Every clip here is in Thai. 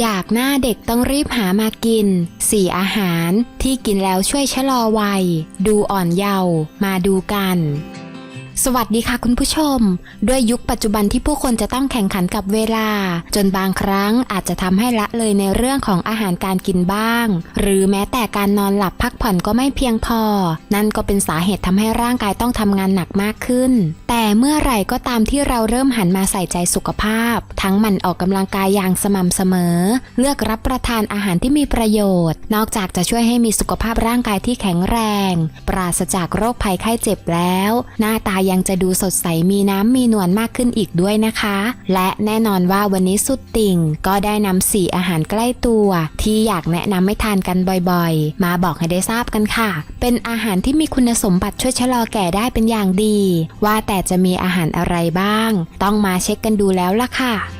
อยากหน้าเด็กต้องรีบหามากิน สีอาหารที่กินแล้วช่วยชะลอวัย ดูอ่อนเยาว์มาดูกัน สวัสดีค่ะคุณผู้ชม ด้วยยุคปัจจุบันที่ผู้คนจะต้องแข่งขันกับเวลา จนบางครั้งอาจจะทำให้ละเลยในเรื่องของอาหารการกินบ้าง หรือแม้แต่การนอนหลับพักผ่อนก็ไม่เพียงพอ นั่นก็เป็นสาเหตุทำให้ร่างกายต้องทำงานหนักมากขึ้น แต่เมื่อไหร่ก็ตามที่เราเริ่มหันมาใส่ใจสุขภาพ ทั้งหมันออกกำลังกายอย่างสม่ำเสมอ เลือกรับประทานอาหารที่มีประโยชน์ นอกจากจะช่วยให้มีสุขภาพร่างกายที่แข็งแรง ปราศจากโรคภัยไข้เจ็บแล้ว หน้าตายังจะดูสดใสมีน้ำมีนวลมากขึ้นอีกด้วยนะคะ และแน่นอนว่าวันนี้สุดติ่ง ก็ได้นำสี่อาหารใกล้ตัว ที่อยากแนะนำให้ทานกันบ่อยๆ มาบอกให้ได้ทราบกันค่ะ เป็นอาหารที่มีคุณสมบัติช่วยชะลอแก่ได้เป็นอย่างดี ว่าแต่จะมีอาหารอะไรบ้าง ต้องมาเช็คกันดูแล้วล่ะค่ะ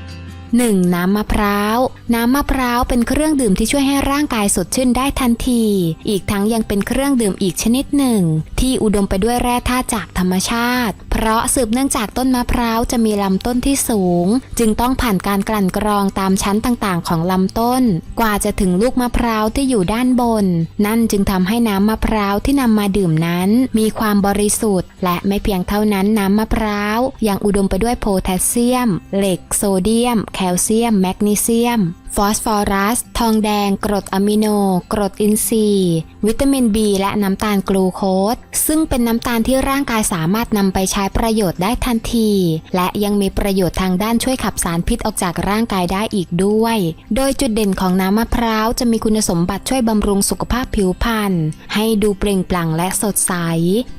1. น้ำมะพร้าว น้ำมะพร้าวเป็นเครื่องดื่มที่ช่วยให้ร่างกายสดชื่นได้ทันที อีกทั้งยังเป็นเครื่องดื่มอีกชนิดหนึ่ง ที่อุดมไปด้วยแร่ธาตุจากธรรมชาติ เพราะสืบเนื่องจากต้นมะพร้าวจะมีลำต้นที่สูง จึงต้องผ่านการกลั่นกรองตามชั้นต่างๆ ของลำต้น กว่าจะถึงลูกมะพร้าวที่อยู่ด้านบน นั่นจึงทำให้น้ำมะพร้าวที่นำมาดื่มนั้น มีความบริสุทธิ์ และไม่เพียงเท่านั้นน้ำมะพร้าวยังอุดมไปด้วยโพแทสเซียม เหล็ก โซเดียมแคลเซียม แมกนีเซียมฟอสฟอรัส ทองแดง กรดอะมิโน กรดอินทรีย์ วิตามิน B และน้ำตาลกลูโคส ซึ่งเป็นน้ำตาลที่ร่างกายสามารถนำไปใช้ประโยชน์ได้ทันที และยังมีประโยชน์ทางด้านช่วยขับสารพิษออกจากร่างกายได้อีกด้วย โดยจุดเด่นของน้ำมะพร้าวจะมีคุณสมบัติช่วยบำรุงสุขภาพผิวพรรณให้ดูเปล่งปลั่งและสดใส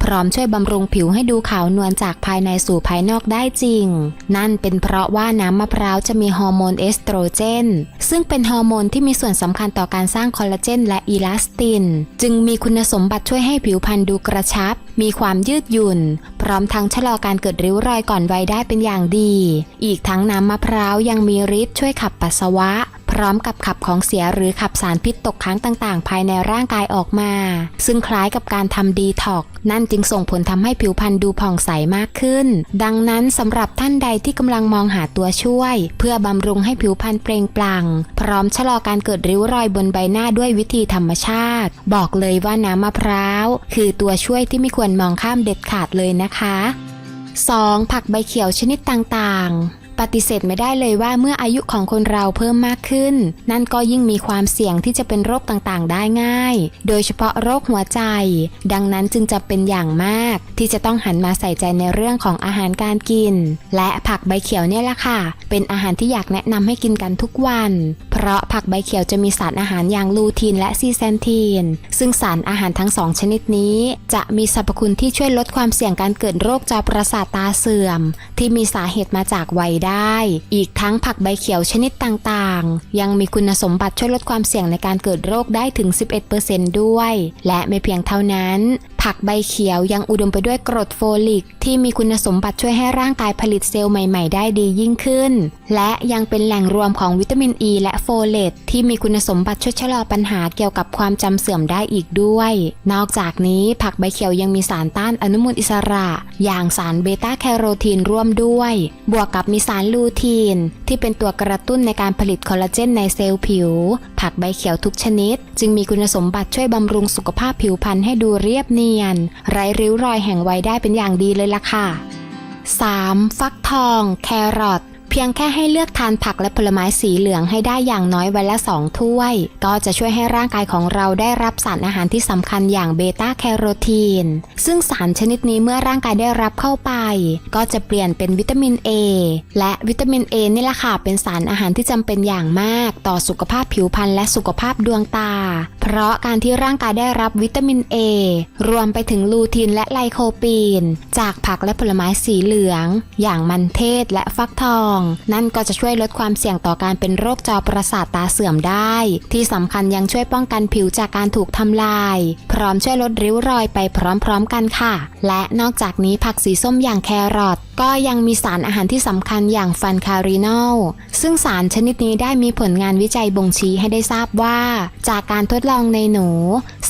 พร้อมช่วยบำรุงผิวให้ดูขาวนวลจากภายในสู่ภายนอกได้จริง นั่นเป็นเพราะว่าน้ำมะพร้าวจะมีฮอร์โมนเอสโตรเจนซึ่งเป็นฮอร์โมนที่มีส่วนสำคัญต่อการสร้างคอลลาเจนและอีลาสติน จึงมีคุณสมบัติช่วยให้ผิวพรรณดูกระชับ มีความยืดหยุ่น พร้อมทั้งชะลอการเกิดริ้วรอยก่อนวัยได้เป็นอย่างดี อีกทั้งน้ำมะพร้าวยังมีฤทธิ์ช่วยขับปัสสาวะ ร้อมกับขับของเสียหรือขับสารพิษตกค้างต่าง ๆ ภายในร่างกายออกมา ซึ่งคล้ายกับการทำดีท็อกนั่นจึงส่งผลทำให้ผิวพรรณดูผ่องใสมากขึ้น ดังนั้นสำหรับท่านใดที่กำลังมองหาตัวช่วย เพื่อบำรุงให้ผิวพรรณเปล่งปลั่ง พร้อมชะลอการเกิดริ้วรอยบนใบหน้าด้วยวิธีธรรมชาติ บอกเลยว่าน้ำมะพร้าว คือตัวช่วยที่ไม่ควรมองข้ามเด็ดขาดเลยนะคะ 2. ผักใบเขียวชนิดต่างๆ ปฏิเสธไม่ได้เลยว่าเมื่ออายุของคนเราเพิ่มมากขึ้น นั่นก็ยิ่งมีความเสี่ยงที่จะเป็นโรคต่างๆ ได้ง่าย โดยเฉพาะโรคหัวใจ ดังนั้นจึงจะเป็นอย่างมาก ที่จะต้องหันมาใส่ใจในเรื่องของอาหารการกิน และผักใบเขียวเนี่ยแหละค่ะ เป็นอาหารที่อยากแนะนำให้กินกันทุกวัน เพราะผักใบเขียวจะมีสารอาหารอย่างลูทีนและซีแซนทีน ซึ่งสารอาหารทั้งสองชนิดนี้ จะมีสรรพคุณที่ช่วยลดความเสี่ยงการเกิดโรคจอประสาทตาเสื่อม ที่มีสาเหตุมาจากวัยได้อีกทั้งผักใบเขียวชนิดต่างๆ ยังมีคุณสมบัติช่วยลดความเสี่ยงในการเกิดโรคได้ถึง 11%ด้วย และไม่เพียงเท่านั้นผักใบเขียวยังอุดมไปด้วยกรดโฟลิก ที่มีคุณสมบัติช่วยให้ร่างกายผลิตเซลล์ใหม่ๆ ได้ดียิ่งขึ้น และยังเป็นแหล่งรวมของวิตามินอ e ีและโฟเลตที่มีคุณสมบัติช่วยชะลอปัญหาเกี่ยวกับความจำเสื่อมได้อีกด้วย นอกจากนี้ผักใบเขียวยังมีสารต้านอนุมูลอิสระ อย่างสารเบต้าแคโรทีนร่วมด้วย บวกกับมีสารลูทีน ที่เป็นตัวกระตุ้นในการผลิตคอลลาเจนในเซลล์ผิว ผักใบเขียวทุกชนิด จึงมีคุณสมบัติช่วยบำรุงสุขภาพผิวพรรณให้ดูเรียบเนียน ไร้ริ้วรอยแห่งวัยได้เป็นอย่างดีเลยล่ะค่ะ 3. ฟักทอง แครอท พียงแค่ให้เลือกทานผักและผลไม้สีเหลืองให้ได้อย่างน้อยวันละ 2 ถ้วย ก็จะช่วยให้ร่างกายของเราได้รับสารอาหารที่สำคัญอย่างเบต้าแคโรทีน ซึ่งสารชนิดนี้เมื่อร่างกายได้รับเข้าไป ก็จะเปลี่ยนเป็นวิตามิน A และวิตามิน A นี่แหละค่ะเป็นสารอาหารที่จำเป็นอย่างมาก ต่อสุขภาพผิวพรรณและสุขภาพดวงตา เพราะการที่ร่างกายได้รับวิตามิน A รวมไปถึงลูทีนและไลโคปีน จากผักและผลไม้สีเหลือง อย่างมันเทศและฟักทองนั่นก็จะช่วยลดความเสี่ยงต่อการเป็นโรคจอประสาทตาเสื่อมได้ ที่สำคัญยังช่วยป้องกันผิวจากการถูกทำลาย พร้อมช่วยลดริ้วรอยไปพร้อมๆกันค่ะ และนอกจากนี้ผักสีส้มอย่างแครอท ก็ยังมีสารอาหารที่สำคัญอย่างฟันคารินอลซึ่งสารชนิดนี้ได้มีผลงานวิจัยบ่งชี้ให้ได้ทราบว่า จากการทดลองในหนู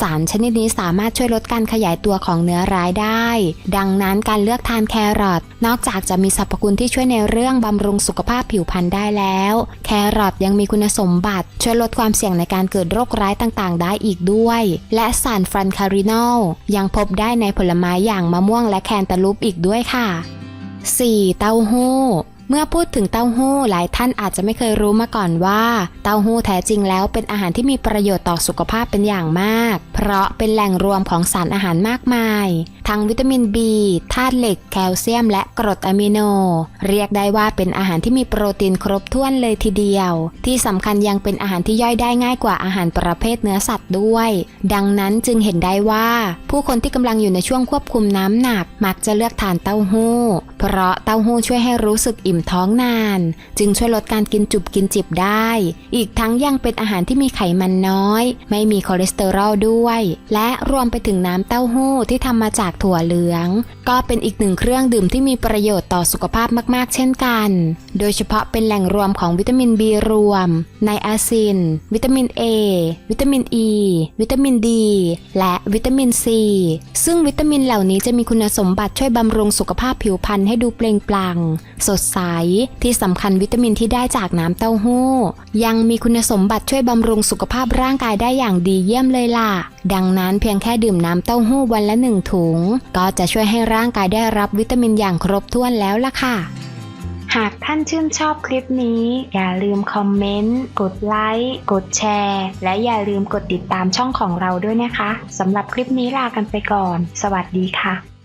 สารชนิดนี้สามารถช่วยลดการขยายตัวของเนื้อร้ายได้ ดังนั้นการเลือกทานแครอทนอกจากจะมีสรรพคุณที่ช่วยในเรื่องบำรุงสุขภาพผิวพรรณได้แล้ว แครอทยังมีคุณสมบัติ ช่วยลดความเสี่ยงในการเกิดโรคร้ายต่างๆ ได้อีกด้วย และสารฟันคารินอลยังพบได้ในผลไม้อย่างมะม่วงและแคนตาลูปอีกด้วยค่ะ 4. เต้าหู้ เมื่อพูดถึงเต้าหู้หลายท่านอาจจะไม่เคยรู้มาก่อนว่า เต้าหู้แท้จริงแล้วเป็นอาหารที่มีประโยชน์ต่อสุขภาพเป็นอย่างมาก เพราะเป็นแหล่งรวมของสารอาหารมากมาย ทั้งวิตามิน B ธาตุเหล็ก แคลเซียม และกรดอะมิโน เรียกได้ว่าเป็นอาหารที่มีโปรตีนครบถ้วนเลยทีเดียว ที่สำคัญยังเป็นอาหารที่ย่อยได้ง่ายกว่าอาหารประเภทเนื้อสัตว์ด้วย ดังนั้นจึงเห็นได้ว่า ผู้คนที่กำลังอยู่ในช่วงควบคุมน้ำหนัก มักจะเลือกทานเต้าหู้ เพราะเต้าหู้ช่วยให้รู้สึกอิ่มท้องนาน จึงช่วยลดการกินจุบกินจิบได้ อีกทั้งยังเป็นอาหารที่มีไขมันน้อย ไม่มีคอเลสเตอรอลด้วย และรวมไปถึงน้ำเต้าหู้ที่ทำมาจากถั่วเหลือง ก็เป็นอีกหนึ่งเครื่องดื่มที่มีประโยชน์ต่อสุขภาพมาก ๆ เช่นกัน โดยเฉพาะเป็นแหล่งรวมของวิตามิน B รวม ไนอาซิน วิตามิน A วิตามิน E วิตามิน D และวิตามิน C ซึ่งวิตามินเหล่านี้จะมีคุณสมบัติช่วยบำรุงสุขภาพผิวพรรณให้ดูเปล่งปลั่งสดใสที่สำคัญวิตามินที่ได้จากน้ำเต้าหู้ ยังมีคุณสมบัติช่วยบำรุงสุขภาพร่างกายได้อย่างดีเยี่ยมเลยล่ะ ดังนั้นเพียงแค่ดื่มน้ำเต้าหู้วันละหนึ่งถุง ก็จะช่วยให้ร่างกายได้รับวิตามินอย่างครบถ้วนแล้วล่ะค่ะหากท่านชื่นชอบคลิปนี้ อย่าลืมคอมเมนต์ กดไลค์ กดแชร์ และอย่าลืมกดติดตามช่องของเราด้วยนะคะ สำหรับคลิปนี้ลากันไปก่อน สวัสดีค่ะ